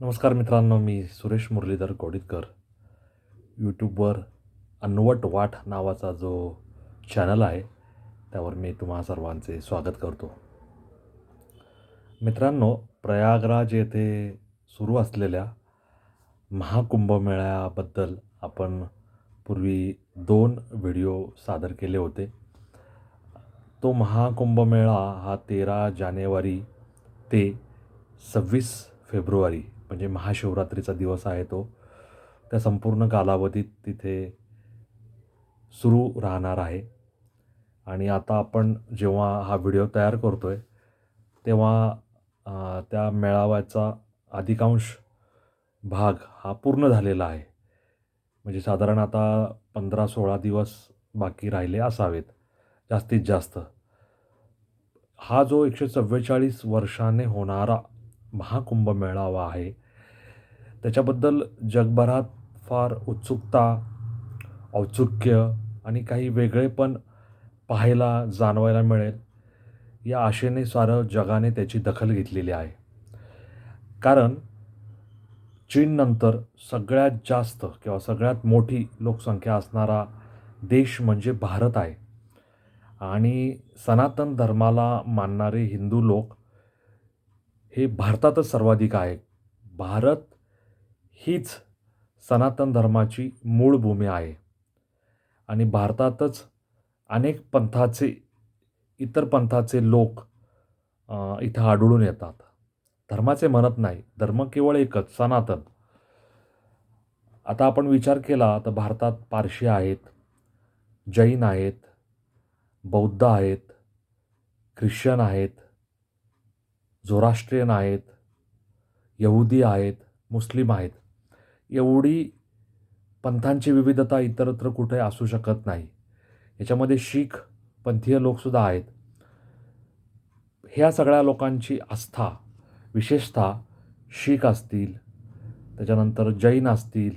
नमस्कार मित्रांनो मी सुरेश मुरलीधर कोडितकर. यूट्यूबवर अन्वट वाट नावाचा जो चॅनल आहे त्यावर मी तुम्हा सर्वांचे स्वागत करतो. मित्रांनो प्रयागराज येथे सुरू असलेल्या महाकुंभमेळ्याबद्दल आपण पूर्वी दोन व्हिडिओ सादर केले होते. तो महाकुंभमेळा हा तेरा जानेवारी ते सव्वीस फेब्रुवारी म्हणजे महाशिवरात्रीचा दिवस आहे तो. त्या संपूर्ण कालावधीत तिथे सुरू राहणार आहे. आणि आता आपण जेव्हा हा व्हिडिओ तयार करतो आहे तेव्हा त्या मेळाव्याचा अधिकांश भाग हा पूर्ण झालेला आहे. म्हणजे साधारण आता पंधरा सोळा दिवस बाकी राहिले असावेत जास्तीत जास्त. हा जो एकशे चव्वेचाळीस वर्षाने होणारा महाकुंभ मेळावा आहे. त्याच्याबद्दल जगभरात फार उत्सुकता औत्सुक्य आणि काही वेगळेपण पाहायला जाणवायला मिळेल. या आशेने सारं जगाने त्याची दखल घेतलेली आहे. कारण चीननंतर सगळ्यात जास्त किंवा सगळ्यात मोठी लोकसंख्या असणारा देश म्हणजे भारत आहे. आणि सनातन धर्माला मानणारे हिंदू लोक हे भारतातच सर्वाधिक आहे. भारत हीच सनातन धर्माची मूळ भूमी आहे. आणि भारतातच अनेक पंथाचे इतर पंथाचे लोक इथं आढळून येतात. धर्माचे म्हणत नाही. धर्म केवळ एकच सनातन. आता आपण विचार केला तर भारतात पारशी आहेत जैन आहेत बौद्ध आहेत ख्रिश्चन आहेत झोराष्ट्रीयन आहेत यहुदी आहेत मुस्लिम आहेत एवढी पंथांची विविधता इतरत्र कुठे असू शकत नाही. याच्यामध्ये शीख पंथीय लोकसुद्धा आहेत. ह्या सगळ्या लोकांची आस्था विशेषतः शीख असतील त्याच्यानंतर जैन असतील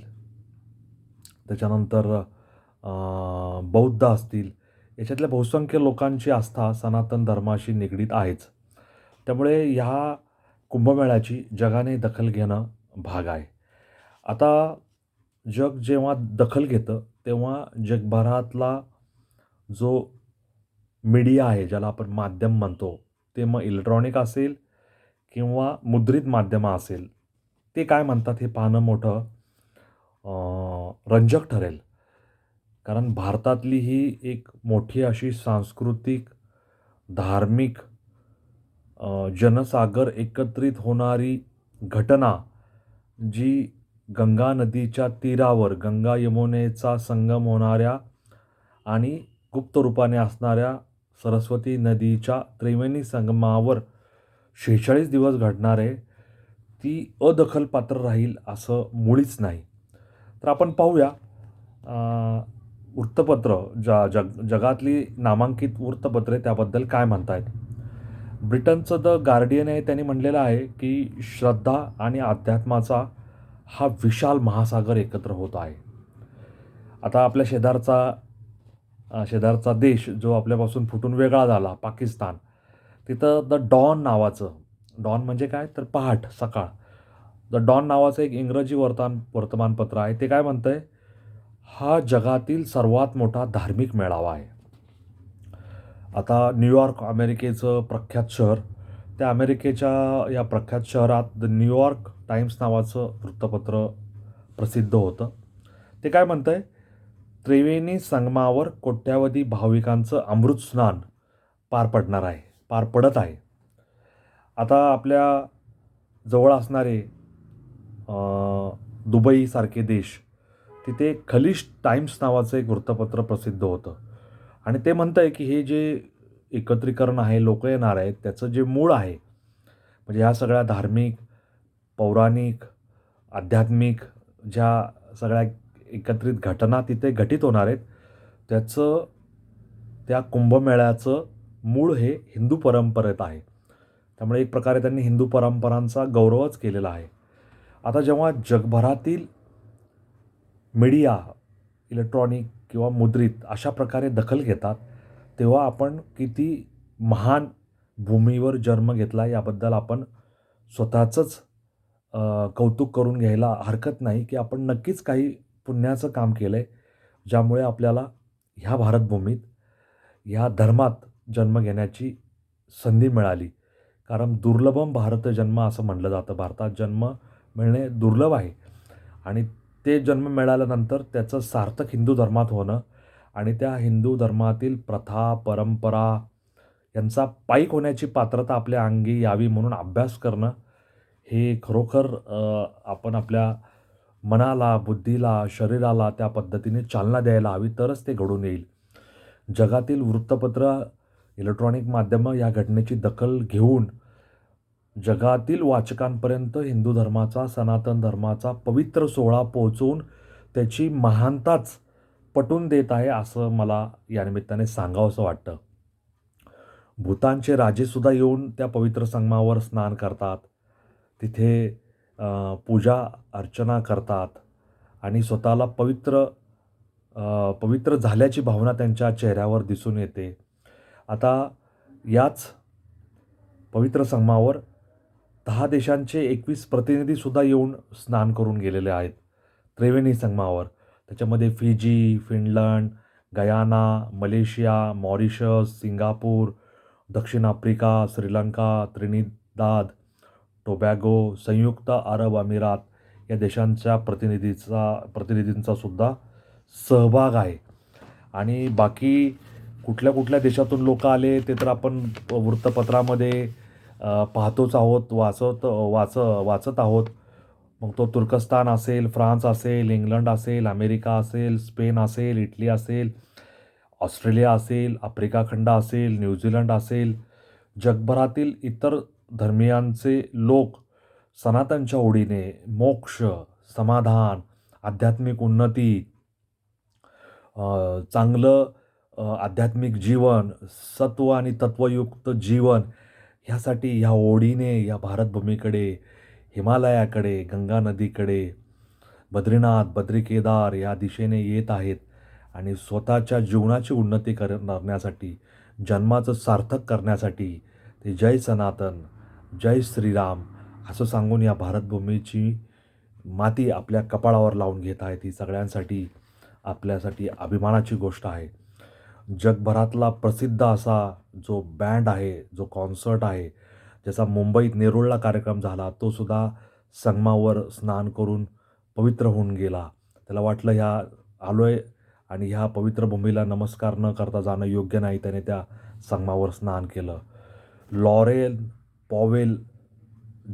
त्याच्यानंतर बौद्ध असतील याच्यातल्या बहुसंख्य लोकांची आस्था सनातन धर्माशी निगडीत आहेच. त्यामुळे ह्या कुंभमेळ्याची जगाने दखल घेणं भाग आहे. आता जग जेव्हा दखल घेतं तेव्हा जगभरातला जो मीडिया आहे ज्याला आपण माध्यम म्हणतो ते मग इलेक्ट्रॉनिक असेल किंवा मुद्रित माध्यमं असेल ते काय म्हणतात हे पाहणं मोठं रंजक ठरेल. कारण भारतातली ही एक मोठी अशी सांस्कृतिक धार्मिक जनसागर एकत्रित होणारी घटना जी गंगा नदीच्या तीरावर गंगा यमुनेचा संगम होणाऱ्या आणि गुप्त रूपाने असणाऱ्या सरस्वती नदीच्या त्रिवेणी संगमावर शेहेचाळीस दिवस घडणार आहे ती अदखलपात्र राहील असं मुळीच नाही. तर आपण पाहूया वृत्तपत्र ज्या जग जगातली नामांकित वृत्तपत्रे त्याबद्दल काय म्हणतायत. ब्रिटनचं द गार्डियन आहे त्यांनी म्हणलेलं आहे की श्रद्धा आणि अध्यात्माचा हा विशाल महासागर एकत्र होत आहे. आता आपल्या शेजारचा शेजारचा देश जो आपल्यापासून फुटून वेगळा झाला पाकिस्तान तिथं द डॉन नावाचं डॉन म्हणजे काय? तर पहाट सकाळ. द डॉन नावाचं एक इंग्रजी वर्तमान वर्तमानपत्र आहे. ते काय म्हणतं आहे हा जगातील सर्वात मोठा धार्मिक मेळावा आहे. आता न्यूयॉर्क अमेरिकेचं प्रख्यात शहर त्या अमेरिकेच्या या प्रख्यात शहरात द न्यूयॉर्क टाईम्स नावाचं वृत्तपत्र प्रसिद्ध होतं. ते काय म्हणतं आहे त्रिवेणी संगमावर कोट्यावधी भाविकांचं अमृत स्नान पार पडणार आहे पार पडत आहे. आता आपल्या जवळ असणारे दुबईसारखे देश तिथे खलिश टाईम्स नावाचं एक वृत्तपत्र प्रसिद्ध होतं. आणि ते म्हणतं आहे की हे जे एकत्रीकरण आहे लोक येणार आहेत त्याचं जे मूळ आहे म्हणजे ह्या सगळ्या धार्मिक पौराणिक आध्यात्मिक ज्या सगळ्या एकत्रित घटना तिथे घटित होणार आहेत त्याचं त्या कुंभमेळ्याचं मूळ हे हिंदू परंपरेत आहे. त्यामुळे एक प्रकारे त्यांनी हिंदू परंपरांचा गौरवच केलेला आहे. आता जेव्हा जगभरातील मीडिया इलेक्ट्रॉनिक किंवा मुद्रित अशा प्रकारे दखल घेतात तेव्हा आपण किती महान भूमीवर जन्म घेतला याबद्दल आपण स्वतःचंच कौतुक करून घ्यायला हरकत नाही, की आपण नक्कीच काही पुण्याचं काम केलं आहे, ज्यामुळे आपल्याला ह्या भारतभूमीत, ह्या धर्मात जन्म घेण्याची संधी मिळाली. कारण दुर्लभम भारत जन्म असं म्हटलं जातं. भारतात जन्म मिळणे दुर्लभ आहे आणि ते जन्म मिळाल्यानंतर त्याचं सार्थक हिंदू धर्मात होणं आणि त्या हिंदू धर्मातील प्रथा, परंपरा यांचा पाईक होण्याची पात्रता आपल्या अंगी यावी म्हणून अभ्यास करणं, हे खरोखर आपण आपल्या मनाला, बुद्धीला, शरीराला त्या पद्धतीने चालना द्यायला हवी, तरच ते घडून येईल. जगातील वृत्तपत्र, इलेक्ट्रॉनिक माध्यमं या घटनेची दखल घेऊन जगातील वाचकांपर्यंत हिंदू धर्माचा, सनातन धर्माचा पवित्र सोहळा पोहोचवून त्याची महानताच पटून देत आहे, असं मला या निमित्ताने सांगावंसं वाटतं. भूतानचे राजेसुद्धा येऊन त्या पवित्र संगमावर स्नान करतात. तिथे पूजा अर्चना करतात आणि स्वतःला पवित्र पवित्र झाल्याची भावना त्यांच्या चेहऱ्यावर दिसून येते. आता याच पवित्र संगमावर दहा देशांचे 21 प्रतिनिधीसुद्धा येऊन स्नान करून गेलेले आहेत. त्रिवेणी संगमावर. त्याच्यामध्ये Fiji, Finland, Guyana, Malaysia, Mauritius, Singapore, दक्षिण आफ्रिका, श्रीलंका, त्रिनिदाद, टोबॅगो, संयुक्त अरब अमिरात या देशांच्या प्रतिनिधीचा प्रतिनिधींचा सुद्धा सहभाग आहे. आणि बाकी कुठल्या-कुठल्या देशातून लोक आले ते तर आपण वृत्तपत्रामध्ये पाहतोच आहोत, वाचत वाच वाचत आहोत. मग तो तुर्कस्तान असेल, फ्रान्स असेल, इंग्लंड असेल, अमेरिका असेल, स्पेन असेल, इटली असेल, ऑस्ट्रेलिया असेल, आफ्रिका खंड असेल, न्यूझीलंड असेल, जगभरातील इतर धर्मियांचे लोक सनातनच्या ओढीने मोक्ष, समाधान, आध्यात्मिक उन्नती, चांगलं आध्यात्मिक जीवन, सत्व आणि तत्वयुक्त जीवन ह्यासाठी ह्या ओढीने या भारतभूमीकडे, हिमालयाकडे, गंगा नदीकडे, बद्रीनाथ, बद्रीकेदार या दिशेने येत आहेत आणि स्वतःच्या जीवनाची उन्नती करण्यासाठी, जन्माचं सार्थक करण्यासाठी ते जय सनातन, जय श्रीराम असं सांगून या भारतभूमीची माती आपल्या कपाळावर लावून घेत आहेत. ही सगळ्यांसाठी आपल्यासाठी अभिमानाची गोष्ट आहे. जगभरातला प्रसिद्ध असा जो बँड आहे, जो कॉन्सर्ट आहे, ज्याचा मुंबईत नेरुळला कार्यक्रम झाला, तो सुद्धा संगमावर स्नान करून पवित्र होऊन गेला. त्याला वाटलं ह्या आलोय आणि ह्या पवित्र भूमीला नमस्कार न करता जाणं योग्य नाही. त्याने त्या संगमावर स्नान केलं. लॉरेल पॉवेल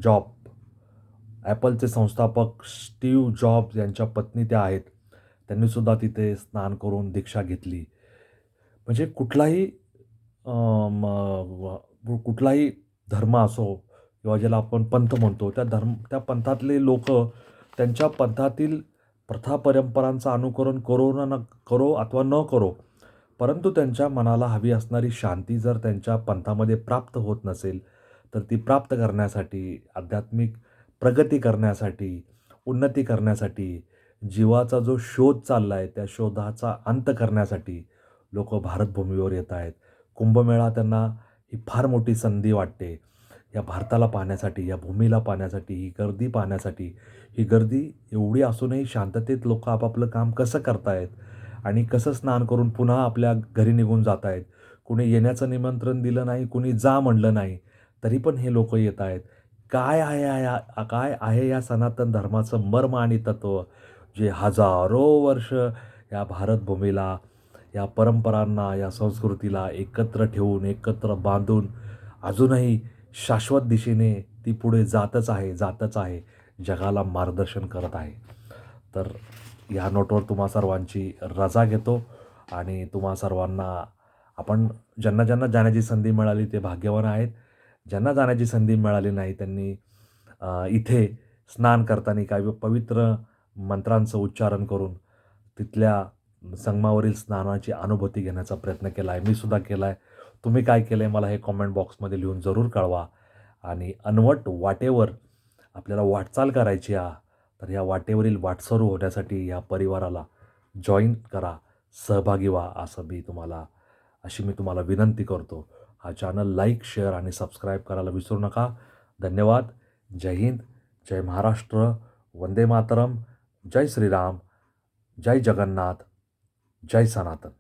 जॉब, ॲपलचे संस्थापक स्टीव जॉब्स यांच्या पत्नी त्या आहेत. त्यांनीसुद्धा तिथे स्नान करून दीक्षा घेतली. म्हणजे कुठलाही कुठलाही धर्म असो किंवा ज्याला आपण पंथ म्हणतो, त्या धर्म त्या पंथातले लोक त्यांच्या पंथातील प्रथा परंपरांचं अनुकरण करो न करो अथवा न करो, परंतु त्यांच्या मनाला हवी असणारी शांती जर त्यांच्या पंथामध्ये प्राप्त होत नसेल, तर ती प्राप्त करण्यासाठी, आध्यात्मिक प्रगती करण्यासाठी, उन्नती करण्यासाठी, जीवाचा जो शोध चालला आहे, त्या शोधाचा अंत करण्यासाठी लोक भारतभूमीवर येत आहेत. कुंभमेळा त्यांना ही फार मोठी संधी वाटते. या भारताला पाहण्यासाठी, या भूमीला पाहण्यासाठी, ही गर्दी पाहण्यासाठी. ही गर्दी एवढी असूनही शांततेत लोक आपापलं काम कसं करतायत आणि कसं स्नान करून पुन्हा आपल्या घरी निघून जात आहेत. कुणी येण्याचं निमंत्रण दिलं नाही, कुणी जा म्हणलं नाही, तरी पण हे लोक येत आहेत. काय आहे या काय आहे या सनातन धर्माचं मर्म आणि तत्त्व, जे हजारो वर्ष या भारतभूमीला, या परंपरांना, या संस्कृतीला एकत्र ठेवून, एकत्र बांधून अजूनही शाश्वत दिशेने ती पुढे जातच आहे, जातच आहे. जगाला मार्गदर्शन करत आहे. तर या नोटवर तुम्हा सर्वांची रजा घेतो आणि तुम्हा सर्वांना आपण ज्यांना ज्यांना जाण्याची संधी मिळाली ते भाग्यवान आहेत. ज्यांना जाण्याची संधी मिळाली नाही त्यांनी इथे स्नान करताना काही पवित्र मंत्रांचं उच्चारण करून तिथल्या संगमावरील स्नानाची अनुभूती घेण्याचा प्रयत्न केला आहे. मी सुद्धा केला आहे. तुम्ही काय केलं आहे मला हे कॉमेंट बॉक्समध्ये लिहून जरूर कळवा आणि अनवट वाटेवर आपल्याला वाटचाल करायची आ तर या वाटेवरील वाटसरू होण्यासाठी या परिवाराला जॉईन करा, सहभागी व्हा, असं मी तुम्हाला अशी मी तुम्हाला विनंती करतो. हा चॅनल लाईक, शेअर आणि सबस्क्राईब करायला विसरू नका. धन्यवाद. जय हिंद, जय महाराष्ट्र वंदे मातरम जय श्रीराम जय जगन्नाथ जय सनातन